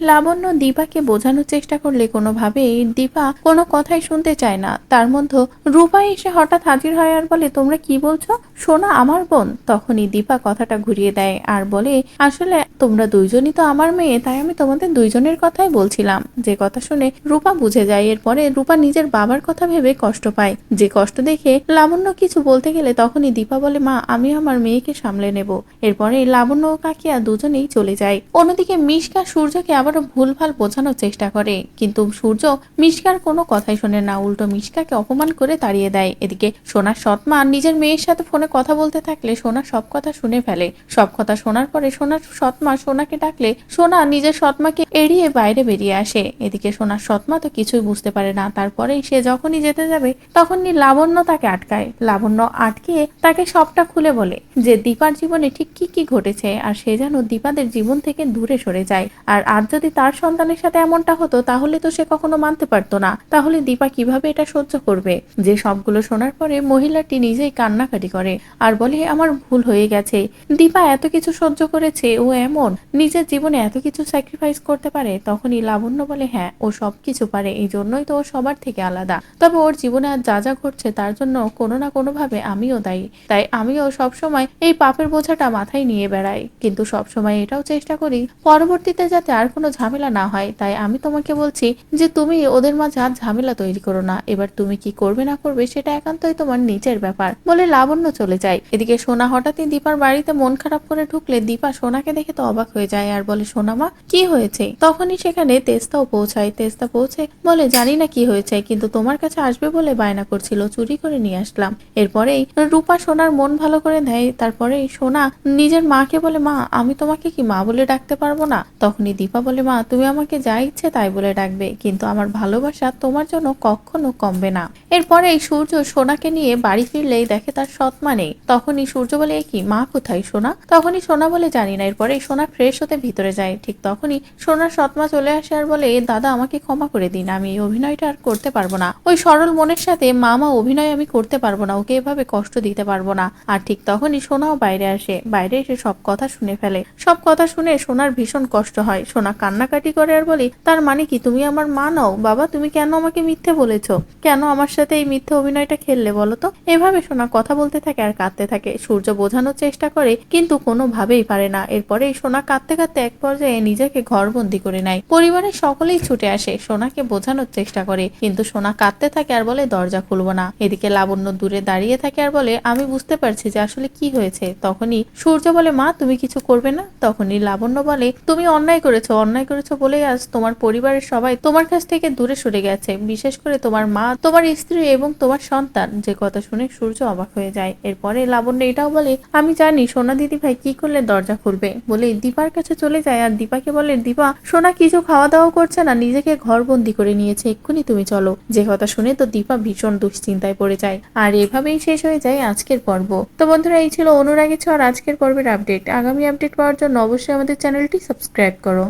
লাবণ্য দীপাকে বোঝানোর চেষ্টা করলে কোনোভাবেই দীপা কোনো কথাই শুনতে চায় না। তার মধ্যে রূপা এসে হঠাৎ হাজির হয় আর বলে, তোমরা কি বলছো? সোনা আমার বোন। তখনই দীপা কথাটা ঘুরিয়ে দেয় আর বলে, আসলে তোমরা দুইজনই তো আমার মেয়ে, তাই আমি তোমাদের দুইজনের কথাই বলছিলাম। যে কথা শুনে রূপা বুঝে যায়। এরপরে রূপা নিজের বাবার কথা ভেবে কষ্ট পায়। যে কষ্ট দেখে লাবণ্য কিছু বলতে গেলে তখনই দীপা বলে, মা, আমি আমার মেয়েকে সামলে নেব। এরপরে লাবণ্য ও কাকিয়া দুজনেই চলে যায়। অন্যদিকে মিশকা সূর্যকে আবারও ভুলভাল বোঝানোর চেষ্টা করে। কিন্তু সূর্য মিশকার কোনো কথাই শোনে না। উল্টো মিশকাকে অপমান করে তাড়িয়ে দেয়। এদিকে সোনার সৎমা নিজের মেয়ের সাথে ফোনে কথা বলতে থাকলে সোনা সব কথা শুনে ফেলে। সব কথা শোনার পরে সোনার সৎমা সোনাকে ডাকলে সোনা নিজের সৎমাকে এড়িয়ে বাইরে বেরিয়ে আসে। এদিকে সোনার সৎমা তো কিছুই বুঝতে পারে না। তারপরেই সে যখনই যেতে যাবে তখনই লাবণ্য তাকে আটকায়। লাবণ্য আটকিয়ে তাকে সবটা খুলে বলে যে দীপার জীবনে ঠিক কি কি ঘটেছে আর সে যেন দীপাদের জীবন থেকে দূরে সরে যায়। আর আজ যদি তার সন্তানের সাথে এমনটা হতো, তাহলে তো সে কখনো মানতে পারতো না। তাহলে দীপা কীভাবে এটা সহ্য করবে? যে সবগুলো শোনার পরে মহিলাটি নিজেই কান্নাকাটি করে আর বলে, আমার ভুল হয়ে গেছে। দীপা এত কিছু সহ্য করেছে, ও এমন। নিজের জীবনে এত কিছু স্যাক্রিফাইস করতে পারে, তখনই লাবণ্য বলে হ্যাঁ ও সব কিছু পারে। এই জন্যই তো ও সবার থেকে আলাদা। তবে ওর জীবনে আর যা যা ঘটছে, তার জন্য কোনো না কোনো ভাবে আমিও দায়ী। তাই আমিও সবসময় এই পাপের বোঝাটা মাথায় নিয়ে বেড়াই। কিন্তু সবসময় এটাও চেষ্টা করি, পরবর্তীতে যাতে আর কোনো ঝামেলা না হয়, তাই আমি তোমাকে বলছি যে তুমি ওদের মাঝে আর ঝামেলা তৈরি করো না। এবার তুমি কি করবে না করবে সেটা একান্তই তোমার নিজের ব্যাপার বলে লাবণ্য চলে যায়। এদিকে সোনা হঠাৎই দীপার বাড়িতে মন খারাপ করে ঢুকলে দীপা সোনাকে দেখে তো অবাক হয়ে যায় আর বলে, সোনা মা, কি হয়েছে? তখনই সেখানে তেস্তাও পৌঁছায়। তেস্তা পৌঁছে বলে, জানি না কি হয়েছে, কিন্তু তোমার কাছে আসবে বলে বায়না করছিল, চুরি করে নিয়ে আসলাম। এরপরেই রূপা সোনার মন ভালো করে দেয় তারপরেই সোনা নিজের মাকে বলে, মা, আমি তোমাকে কি মা বলে ডাকতে পারব না? তখনই দীপা বলে মা, তুমি আমাকে যা ইচ্ছে তাই বলে ডাকবে, কিন্তু আমার ভালোবাসা তোমার জন্য কখনো কমবে না। এরপরে এই সূর্য সোনাকে নিয়ে বাড়ি ফিরলেই দেখে তার সৎমা নেই। তখনই সূর্য বলে কি, মা কোথায় সোনা? তখনই সোনা বলে, জানি না। এরপরে সোনা ফ্রেশ হতে ভিতরে যায়। ঠিক তখনই সোনার সৎমা চলে আসে আর বলে, দাদা, আমাকে ক্ষমা করে দিন, আমি এই অভিনয়টা আর করতে পারব না। ওই সরল মনের সাথে মামা অভিনয় আমি করতে পারব না, ওকে এভাবে কষ্ট দিতে পারব না। আর ঠিক তখনই সোনাও বাইরে আসে। বাইরে এসে সব কথা শুনে ফেলে। সব কথা শুনে সোনার ভীষণ কষ্ট হয়। সোনা কান্নাকাটি করে আর বলি, তার মানে কি? তুমি আমার মা নও? বাবা, তুমি কেন আমাকে মিথ্যে বলেছ? কেন আমার সাথে এই মিথ্যে অভিনয়টা খেললে বলো তো? এভাবে সোনা কথা বলতে থাকে আর কাঁদতে থাকে। সূর্য বোঝানোর চেষ্টা করে, কিন্তু কোনোভাবেই পারে না। এরপরে সোনা কাঁদতে কাঁদতে এক পর্যায়ে নিজেকে ঘরবন্দি করে নেয়। পরিবারের সকলেই ছুটে আসে সোনাকে বোঝানোর চেষ্টা করে, কিন্তু সোনা কাঁদতে থাকে আর বলে, দরজা খুলবো না। এদিকে লাবণ্য দূরে দাঁড়িয়ে থাকে আর বলে, আমি বুঝতে পারছি যে আসলে কি হয়েছে। তখনই সূর্য বলে, মা, তুমি কিছু করবে না? তখনই লাবণ্য বলে, তুমি অন্যায় করেছ অন্যায় করেছ বলেই আজ তোমার পরিবারের সবাই তোমার কাছ থেকে দূরে সরে গেছে। বিশেষ করে তোমার মা, তোমার স্ত্রী এবং তোমার সন্তান। যে কথা শুনে সূর্য অবাক হয়ে যায়। এরপরে লাবণ্য এটাও বলে, আমি জানি সোনা দিদি ভাই কি করলে দরজা খুলবে। বলে দীপার কাছে চলে যায় আর দীপাকে বলে, দীপা, সোনা কিছু খাওয়া দাওয়া করছে না, নিজেকে ঘরবন্দি করে নিয়েছে। এক্ষুনি তুমি চলো। যে কথা শুনে তো দীপা ভীষণ দুশ্চিন্তায় পড়ে যায়। আর এভাবেই শেষ হয়ে যায় আজকের পর্ব। তো বন্ধুরা, এই ছিল অনুরাগী ছোঁয়ার আজকের পর্বের আপডেট। আগামী আপডেট পাওয়ার জন্য অবশ্যই আমাদের চ্যানেলটি সাবস্ক্রাইব করো।